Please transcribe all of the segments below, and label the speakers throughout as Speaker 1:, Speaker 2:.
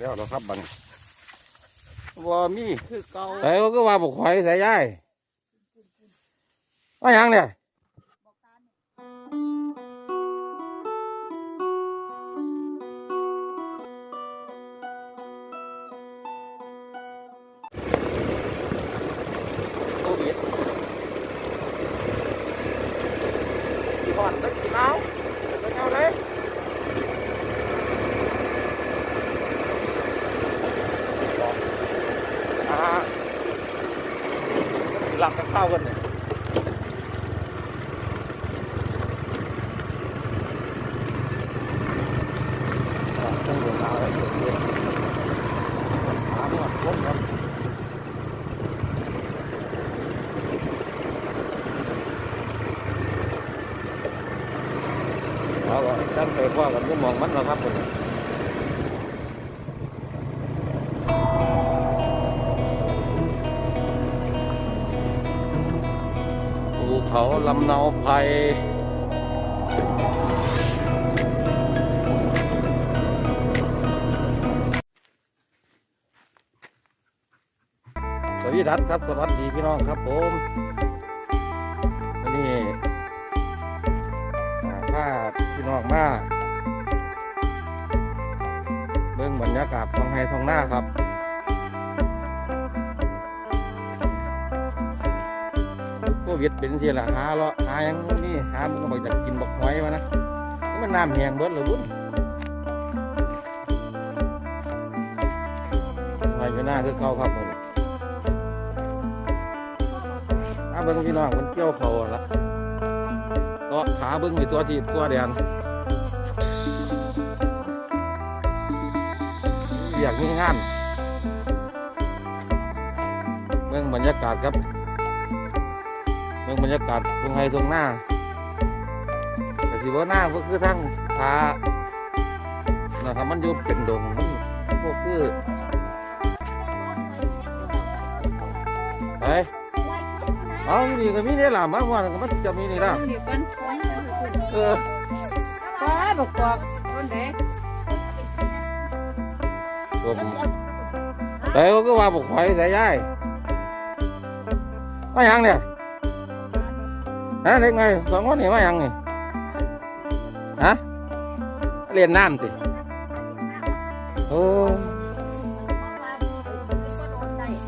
Speaker 1: แล้วเหรอครับบัดนว่ามีคือเก่าแต่ก็ว่าบอกหอยใส่ย่ายว่าหยังเนี่ยโควิดกี่หอดสักกี่น้าวจะเอาเลย อ่าหลับกันเข้ากันเนี่ยอ่าต้องเดินทางแล้วเดี๋ยวเดี๋ยวถามว่าครบครับ เอาละตั้งใจว่ากันก็มองมันแล้วครับผมภูเขาลำเนาไพรสวัสดีรัตครับ สวัสดีพี่น้องครับผม พาพี่น้องมาเบิ่งบรรยากาศท้องไห้ท้องหน้าครับโควิดเป็นที่ละหาเลาะหายังนี่หามันก็บอกจะกินบักหอยมานะนี่มันน้ำแห้งเบิดเลยบุ้นหอยก็น่าคือเก่าครับผมอาเบิ้งพี่น้องมันเกี่ยวเขาละ ก็ขาเบิ้งในตัวทีตัวแดงอยากมีงานเบิ้งบรรยากาศครับเมืองบรรยากาศตรงไห้ตรงหน้าแต่ที่ว่าหน้าก็คือทั้งผานะครับมันอยู่เป็นดงมันพวกคือไป เอานี่ก็มีนี่ล่ะมาว่าก็มันจะมีนี่ล่ะ
Speaker 2: เดี๋ยวกัน
Speaker 1: เออ
Speaker 2: ป้าบอกบอกคนเด็ก
Speaker 1: ผมแต่ก็ว่าบอกหอยแต่ย่ายว่าหยังเนี่ยฮะเด็กไงสองคนนี่ว่าหยังนี่ฮะเรียนน้ำสิโอ้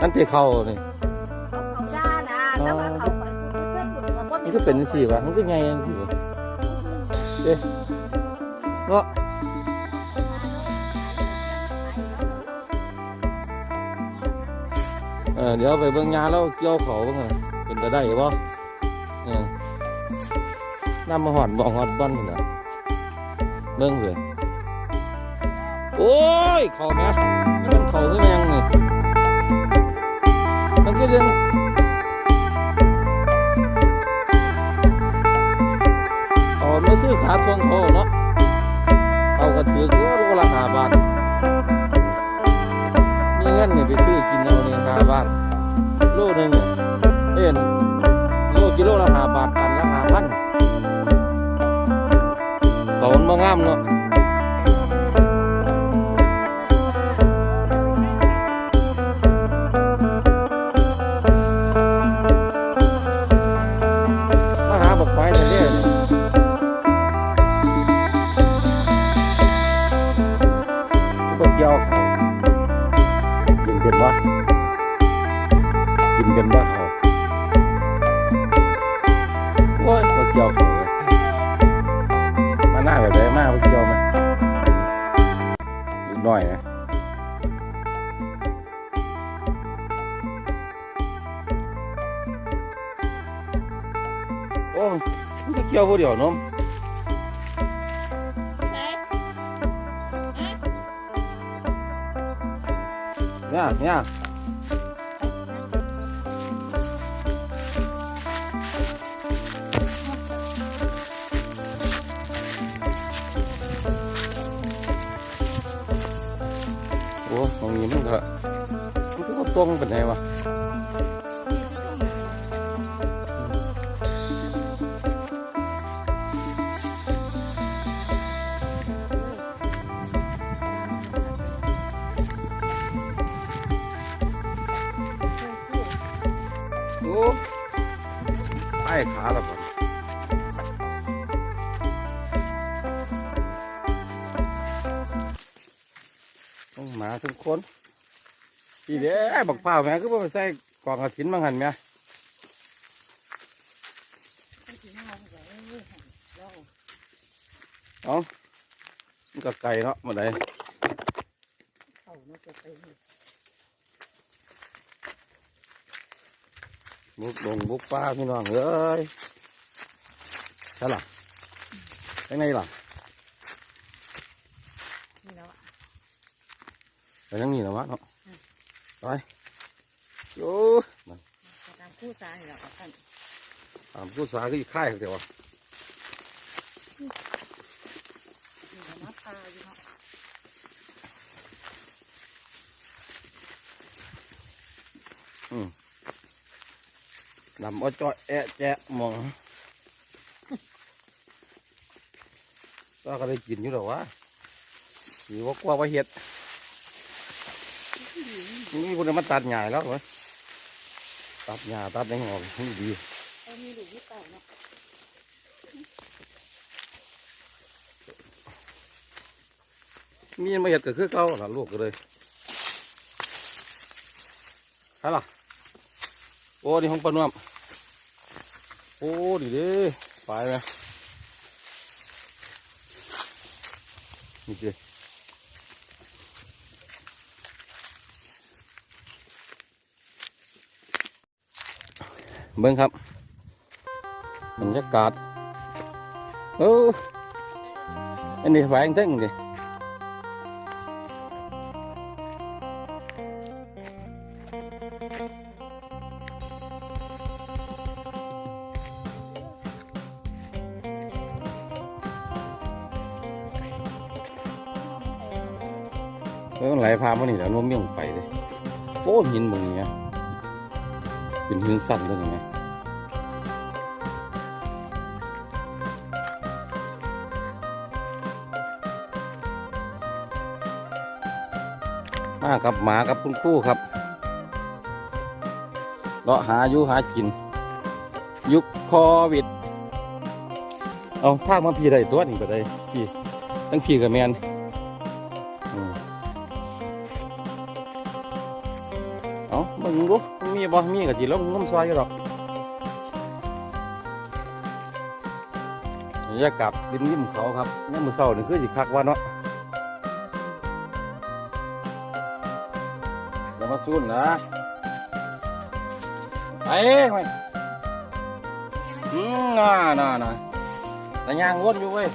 Speaker 1: อันที่เขานี่ มันก็เป็นสิวะมันก็ไงยังสิวะเด้เนาะเออเดี๋ยวไปเบิ่งยาแล้วเกี่ยวเขาบิ่งอะเป็นจะได้บ่ะเออน้ำมาหอนบ่หอนบ้านพุ่นะเบิ่งเถอะโอ้ยเขาแม่มันเขาขึ้นมายังนี่มันคือเรื่อง มือขาทวงโคเนาะเอากระถือกูโลละหาบาทมีเงินนี่ยไปซื้อกินเอาเนี่ยหาบาทโลหนึ่งเนี่ยเอ็นโลกิโลละหาบาทตันละหาพันตอนมางามเนาะ เกี่ยวเขากินเป็นวะกินเป็นวะเขาโอ้ยก็เกี่ยวเขาเลยมาหน้าแบบไหนมาก็เกี่ยวไหมอีกหน่อยนะโอ้ยมันก็เกี่ยวผู้เดียวน้มเนี่ยเนี่ยโอ้ตรง นี้มันก็มันก็ตรงเป็น ไงวะแล้วบ่ทั้งหมาทั้งคนอีเด้บักเปล่าแม่คือบ่ไปใส่กล่องกระถินบางหันแม่เอ้ามันก็ไก่เนาะมาได้
Speaker 2: เขาเนาะจะไป
Speaker 1: บุกดงบุกป่าพี่น้องเอ้ยใช่ล่ะยังไงล่ะ
Speaker 2: นี่แล้วอะ
Speaker 1: ไปยังนี่นะวะเนาะไปโอ้ยมัน
Speaker 2: ไปตามคู่สายนี่แหล้วกัน
Speaker 1: ตามผู้สาก็อีกค่ายเดียววะ
Speaker 2: นี่ก็มาปลาอยู่เนาะ
Speaker 1: นำเอาจอยแอะแจะมองก็ก็ได้กินอยู่หรอวะหรือว่ากลัวว่าเห็ดนี่คนมาตัดหญ้าแล้วเหรอตัดหญ้าตัดยังออกนี่ดี
Speaker 2: เออมีลูกมีเต่าเนาะ
Speaker 1: มีมาเห็ดก็คือเก่าล่ะลูกก็เลยใช่ล่ะ โอ้นี่ห้องปลาหนุ่มโอ้ดีเด้ไปไหมนี่เจ้เบิ้งครับบรรยากาศเอออันนี้แหวงเท่ง เออมันไหลพามานี่แล้วน้มเมี่ยงไปเลยโอ้หินมึงเนี่ยเป็นหินสั่นเลยไงมากับหมากับคุณครู่ครับเลาะหาอยู่หากิน ยุคโควิด เอาทางมาพี่ได้ตัวนี่ก็ได้พี่ทั้งพี่กับแมน บ่มีกับจีแล้วงมซอยอยู่หรอกบรรยากาศริมริมเขาครับนี่มือเศร้านี่คือสิคักว่าเนาะอย่ามาสู้นะไปไปอืมน่าน่าน่าแต่ยางวนอยู่เว้ย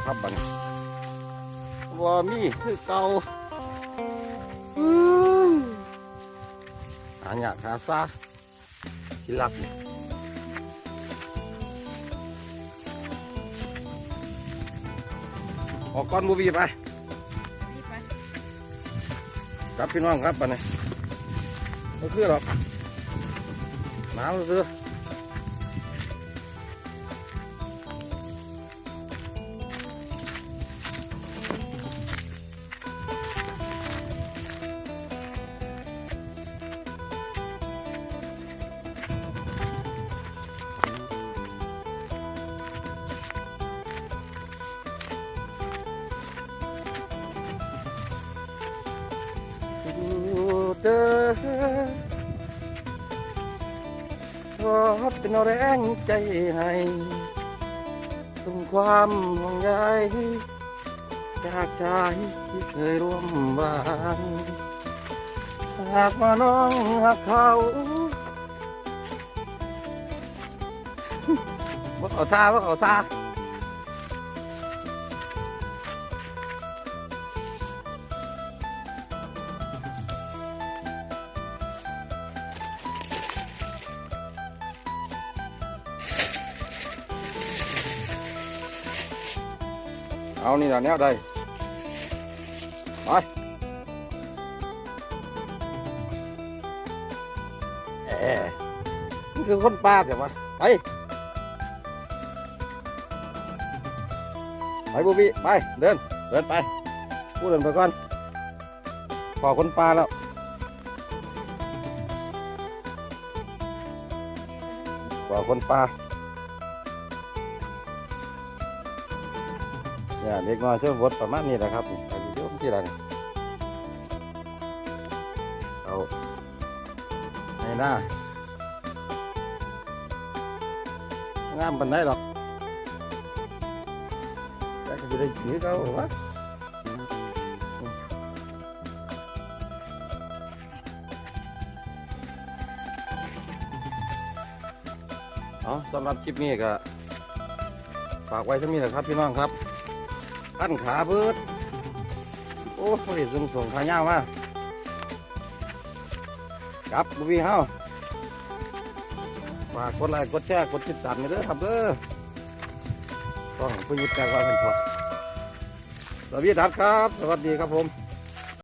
Speaker 1: แล้วครับบัดนว่ามีคือเก่าอืมหาหยากหาซาที่รักนี่ออกก้อนบูบีไป
Speaker 2: นี่ไป
Speaker 1: ครับพี่น้องครับบัดนี้ไม่คือหรอกหนาวซื้อ ขอเป็นแรงใจให้ถึงความห่วงใยจากชายที่เคยร่วมวางหากว่าน้องหักเขาบ่เขาท่าบ่เขาท่า เอานี่ละแนวใดไปเอ๋นี่คือคนป่าแต่ว่าไป ไปบูบี้ไป เดิน เดินไปพูดเดินไปก่อนพอคนป่าแล้วพอคนป่า เนี่ยเด็กน้อยช่วยวดประมาณนี้แหละครับนี่อายุเยอะที่ไรนี่เอาในหน้างามปันไหนหรอกแต่ก็จะได้กินเขาวะเอาสำหรับคลิปนี้ก็ฝากไว้เท่านี้แหละครับพี่น้องครับ ขั้นขาเบิด โอ้ผลิตส่งส่งขายาวมากลับบุบีเฮาฝากกดไลค์กดแชร์กดติดตามนี่เด้อครับเด้อต้องผู้ยิบแจ้งว่าเป็นพอสวัสดีครับ สวัสดีครับผม